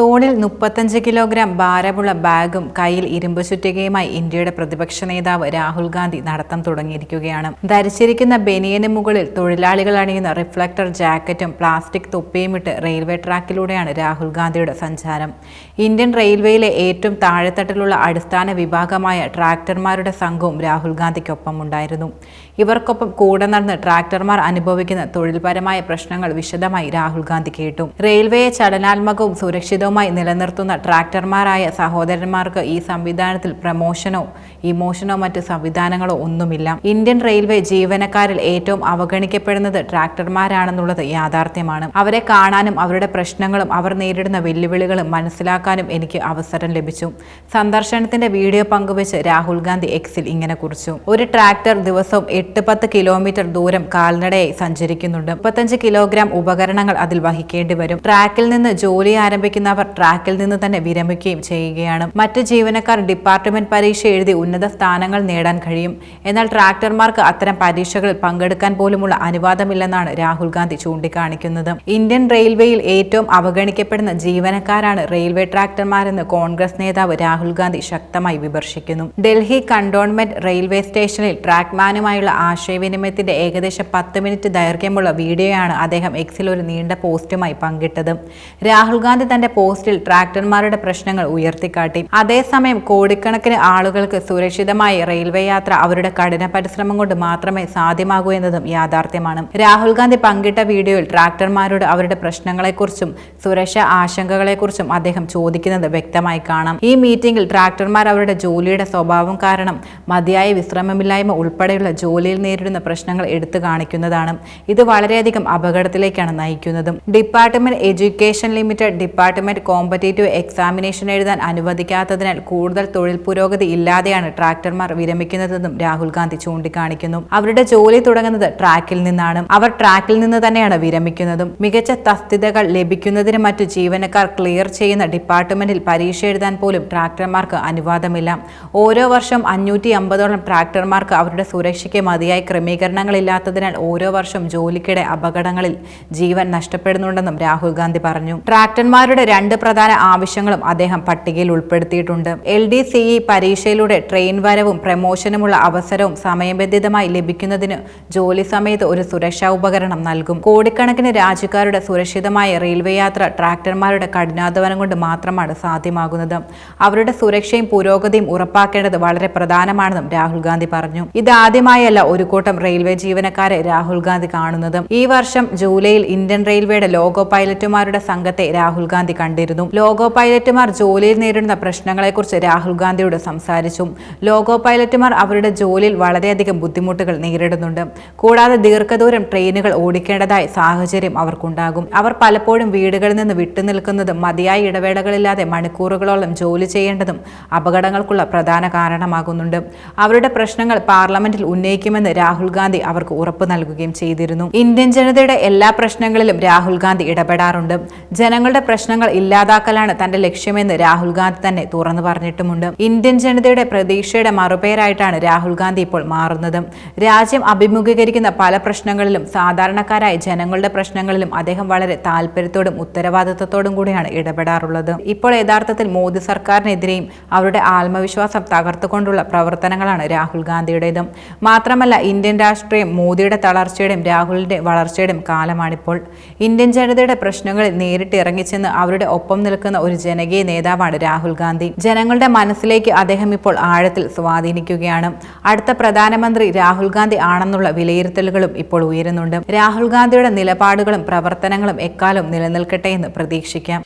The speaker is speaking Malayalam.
തോളിൽ മുപ്പത്തഞ്ച് കിലോഗ്രാം ഭാരമുള്ള ബാഗും കയ്യിൽ ഇരുമ്പ് ചുറ്റികയുമായി ഇന്ത്യയുടെ പ്രതിപക്ഷ നേതാവ് രാഹുൽ ഗാന്ധി നടത്തം തുടങ്ങിയിരിക്കുകയാണ്. ധരിച്ചിരിക്കുന്ന ബനിയന് മുകളിൽ തൊഴിലാളികൾ അണിയുന്ന റിഫ്ലക്ടർ ജാക്കറ്റും പ്ലാസ്റ്റിക് തൊപ്പിയും ഇട്ട് റെയിൽവേ ട്രാക്കിലൂടെയാണ് രാഹുൽ ഗാന്ധിയുടെ സഞ്ചാരം. ഇന്ത്യൻ റെയിൽവേയിലെ ഏറ്റവും താഴെത്തട്ടിലുള്ള അടിസ്ഥാന വിഭാഗമായ ട്രാക്ടർമാരുടെ സംഘവും രാഹുൽ ഗാന്ധിക്കൊപ്പം ഉണ്ടായിരുന്നു ഇവർക്കൊപ്പം കൂടെ നടന്ന് ട്രാക്ടർമാർ അനുഭവിക്കുന്ന തൊഴിൽപരമായ പ്രശ്നങ്ങൾ വിശദമായി രാഹുൽ ഗാന്ധി കേട്ടു. റെയിൽവേയെ ചലനാത്മകവും സുരക്ഷിതവുമായി നിലനിർത്തുന്ന ട്രാക്ടർമാരായ സഹോദരന്മാർക്ക് ഈ സംവിധാനത്തിൽ പ്രമോഷനോ ഇമോഷനോ മറ്റ് സംവിധാനങ്ങളോ ഒന്നുമില്ല. ഇന്ത്യൻ റെയിൽവേ ജീവനക്കാരിൽ ഏറ്റവും അവഗണിക്കപ്പെടുന്നത് ട്രാക്ടർമാരാണെന്നുള്ളത് യാഥാർത്ഥ്യമാണ്. അവരെ കാണാനും അവരുടെ പ്രശ്നങ്ങളും അവർ നേരിടുന്ന വെല്ലുവിളികളും മനസ്സിലാക്കാനും എനിക്ക് അവസരം ലഭിച്ചു. സന്ദർശനത്തിന്റെ വീഡിയോ പങ്കുവച്ച് രാഹുൽ ഗാന്ധി എക്സിൽ ഇങ്ങനെ കുറിച്ചു. ഒരു ട്രാക്ടർ ദിവസവും പത്ത് കിലോമീറ്റർ ദൂരം കാൽനടയായി സഞ്ചരിക്കുന്നുണ്ട്. മുപ്പത്തഞ്ച് കിലോഗ്രാം ഉപകരണങ്ങൾ അതിൽ വഹിക്കേണ്ടി വരും. ട്രാക്കിൽ നിന്ന് ജോലി ആരംഭിക്കുന്നവർ ട്രാക്കിൽ നിന്ന് തന്നെ വിരമിക്കുകയും ചെയ്യുകയാണ്. മറ്റ് ജീവനക്കാർ ഡിപ്പാർട്ട്മെന്റ് പരീക്ഷ എഴുതി ഉന്നത സ്ഥാനങ്ങൾ നേടാൻ കഴിയും. എന്നാൽ ട്രാക്ടർമാർക്ക് അത്തരം പരീക്ഷകളിൽ പങ്കെടുക്കാൻ പോലുമുള്ള അനുവാദമില്ലെന്നാണ് രാഹുൽ ഗാന്ധി ചൂണ്ടിക്കാണിക്കുന്നത്. ഇന്ത്യൻ റെയിൽവേയിൽ ഏറ്റവും അവഗണിക്കപ്പെടുന്ന ജീവനക്കാരാണ് റെയിൽവേ ട്രാക്ടർമാരെന്ന് കോൺഗ്രസ് നേതാവ് രാഹുൽ ഗാന്ധി ശക്തമായി വിമർശിക്കുന്നു. ഡൽഹി കണ്ടോൺമെന്റ് റെയിൽവേ സ്റ്റേഷനിൽ ട്രാക്മാനുമായുള്ള ആശയവിനിമയത്തിന്റെ ഏകദേശം പത്ത് മിനിറ്റ് ദൈർഘ്യമുള്ള വീഡിയോയാണ് അദ്ദേഹം എക്സിൽ ഒരു നീണ്ട പോസ്റ്റുമായി പങ്കിട്ടത്. രാഹുൽ ഗാന്ധി തന്റെ പോസ്റ്റിൽ ട്രാക്ടർമാരുടെ പ്രശ്നങ്ങൾ ഉയർത്തിക്കാട്ടി. അതേസമയം കോടിക്കണക്കിന് ആളുകൾക്ക് സുരക്ഷിതമായി റെയിൽവേ യാത്ര അവരുടെ കഠിന പരിശ്രമം കൊണ്ട് മാത്രമേ സാധ്യമാകൂ എന്നതും യാഥാർത്ഥ്യമാണ്. രാഹുൽ ഗാന്ധി പങ്കിട്ട വീഡിയോയിൽ ട്രാക്ടർമാരോട് അവരുടെ പ്രശ്നങ്ങളെക്കുറിച്ചും സുരക്ഷാ ആശങ്കകളെക്കുറിച്ചും അദ്ദേഹം ചോദിക്കുന്നത് വ്യക്തമായി കാണാം. ഈ മീറ്റിംഗിൽ ട്രാക്ടർമാർ അവരുടെ ജോലിയുടെ സ്വഭാവം കാരണം മതിയായ വിശ്രമമില്ലായ്മ ഉൾപ്പെടെയുള്ള ജോലിയിൽ നേരിടുന്ന പ്രശ്നങ്ങൾ എടുത്തു കാണിക്കുന്നതാണ്. ഇത് വളരെയധികം അപകടത്തിലേക്കാണ് നയിക്കുന്നതും. Department education limited department competitive examination എഴുതാൻ അനുവദിക്കാത്തതിനാൽ കൂടുതൽ തൊഴിൽ പുരോഗതി ഇല്ലാതെയാണ് ട്രാക്ടർമാർ വിരമിക്കുന്നതെന്നും രാഹുൽ ഗാന്ധി ചൂണ്ടിക്കാണിക്കുന്നു. അവരുടെ ജോലി തുടങ്ങുന്നത് ട്രാക്കിൽ നിന്നാണ്. അവർ ട്രാക്കിൽ നിന്ന് തന്നെയാണ് വിരമിക്കുന്നതും. മികച്ച തസ്തികകൾ ലഭിക്കുന്നതിന് മറ്റു ജീവനക്കാർ ക്ലിയർ ചെയ്യുന്ന ഡിപ്പാർട്ട്മെന്റിൽ പരീക്ഷ എഴുതാൻ പോലും ട്രാക്ടർമാർക്ക് അനുവാദമില്ല. ഓരോ വർഷം അഞ്ഞൂറ്റി അമ്പതോളം ട്രാക്ടർമാർക്ക് അവരുടെ സുരക്ഷയ്ക്ക് മതിയായ ക്രമീകരണങ്ങളില്ലാത്തതിനാൽ ഓരോ വർഷം ജോലിക്കിടെ അപകടങ്ങളിൽ ജീവൻ നഷ്ടപ്പെടുന്നുണ്ടെന്നും രാഹുൽ ഗാന്ധി പറഞ്ഞു. ട്രാക്ടർമാരുടെ രണ്ട് പ്രധാന ആവശ്യങ്ങളും അദ്ദേഹം പട്ടികയിൽ ഉൾപ്പെടുത്തിയിട്ടുണ്ട്. എൽ ഡി സി ഇ പരീക്ഷയിലൂടെ ട്രെയിൻ വരവും പ്രമോഷനുമുള്ള അവസരവും സമയബന്ധിതമായി ലഭിക്കുന്നതിന് ജോലി സമയത്ത് ഒരു സുരക്ഷാ ഉപകരണം നൽകും. കോടിക്കണക്കിന് രാജ്യക്കാരുടെ സുരക്ഷിതമായ റെയിൽവേ യാത്ര ട്രാക്ടർമാരുടെ കഠിനാധ്വാനം കൊണ്ട് മാത്രമാണ് സാധ്യമാകുന്നത്. അവരുടെ സുരക്ഷയും പുരോഗതിയും ഉറപ്പാക്കേണ്ടത് വളരെ പ്രധാനമാണെന്നും രാഹുൽ ഗാന്ധി പറഞ്ഞു. ഇതാദ്യമായല്ല ഒരു കൂട്ടം റെയിൽവേ ജീവനക്കാരെ രാഹുൽ ഗാന്ധി കാണുന്നത്. ഈ വർഷം ജൂലൈയിൽ ഇന്ത്യൻ റെയിൽവേയുടെ ലോഗോ പൈലറ്റുമാരുടെ സംഘത്തെ രാഹുൽ ഗാന്ധി കണ്ടിരുന്നു. ലോഗോ പൈലറ്റുമാർ ജോലിയിൽ നേരിടുന്ന പ്രശ്നങ്ങളെക്കുറിച്ച് രാഹുൽ ഗാന്ധിയോട് സംസാരിച്ചു. ലോഗോ പൈലറ്റുമാർ അവരുടെ ജോലിയിൽ വളരെയധികം ബുദ്ധിമുട്ടുകൾ നേരിടുന്നുണ്ട്. കൂടാതെ ദീർഘദൂരം ട്രെയിനുകൾ ഓടിക്കേണ്ടതായ സാഹചര്യം അവർക്കുണ്ടാകും. അവർ പലപ്പോഴും വീടുകളിൽ നിന്ന് വിട്ടുനിൽക്കുന്നതും മതിയായ ഇടവേളകളില്ലാതെ മണിക്കൂറുകളോളം ജോലി ചെയ്യേണ്ടതും അപകടങ്ങൾക്കുള്ള പ്രധാന കാരണമാകുന്നുണ്ട്. അവരുടെ പ്രശ്നങ്ങൾ പാർലമെന്റിൽ ഉന്നയിക്കുമെന്ന് രാഹുൽ ഗാന്ധി അവർക്ക് ഉറപ്പ് നൽകുകയും ചെയ്തിരുന്നു. ഇന്ത്യൻ ജനതയുടെ എല്ലാ പ്രശ്നങ്ങളിലും രാഹുൽ ഗാന്ധി ഇടപെടാറുണ്ട്. ജനങ്ങളുടെ പ്രശ്നങ്ങൾ ഇല്ലാതാക്കലാണ് തന്റെ ലക്ഷ്യമെന്ന് രാഹുൽ ഗാന്ധി തന്നെ തുറന്നു പറഞ്ഞിട്ടുമുണ്ട്. ഇന്ത്യൻ ജനതയുടെ പ്രതീക്ഷയുടെ മറുപേരായിട്ടാണ് രാഹുൽ ഗാന്ധി ഇപ്പോൾ മാറുന്നത്. രാജ്യം അഭിമുഖീകരിക്കുന്ന പല പ്രശ്നങ്ങളിലും സാധാരണക്കാരായ ജനങ്ങളുടെ പ്രശ്നങ്ങളിലും അദ്ദേഹം വളരെ താല്പര്യത്തോടും ഉത്തരവാദിത്തത്തോടും കൂടിയാണ് ഇടപെടാറുള്ളത്. ഇപ്പോൾ യഥാർത്ഥത്തിൽ മോദി സർക്കാരിനെതിരെയും അവരുടെ ആത്മവിശ്വാസം തകർത്തുകൊണ്ടുള്ള പ്രവർത്തനങ്ങളാണ് രാഹുൽ ഗാന്ധിയുടേതും. മാത്രമല്ല ഇന്ത്യൻ രാഷ്ട്രീയം മോദിയുടെ തളർച്ചയുടെയും രാഹുലിന്റെ വളർച്ചയുടെയും കാലമാണിപ്പോൾ. ഇന്ത്യൻ ജനതയുടെ പ്രശ്നങ്ങളിൽ നേരിട്ട് ഇറങ്ങിച്ചെന്ന് അവരുടെ ഒപ്പം നിൽക്കുന്ന ഒരു ജനകീയ നേതാവാണ് രാഹുൽ ഗാന്ധി. ജനങ്ങളുടെ മനസ്സിലേക്ക് അദ്ദേഹം ഇപ്പോൾ ആഴത്തിൽ സ്വാധീനിക്കുകയാണ്. അടുത്ത പ്രധാനമന്ത്രി രാഹുൽ ഗാന്ധി ആണെന്നുള്ള വിലയിരുത്തലുകളും ഇപ്പോൾ ഉയരുന്നുണ്ട്. രാഹുൽ ഗാന്ധിയുടെ നിലപാടുകളും പ്രവർത്തനങ്ങളും എക്കാലം നിലനിൽക്കട്ടെ എന്ന് പ്രതീക്ഷിക്കാം.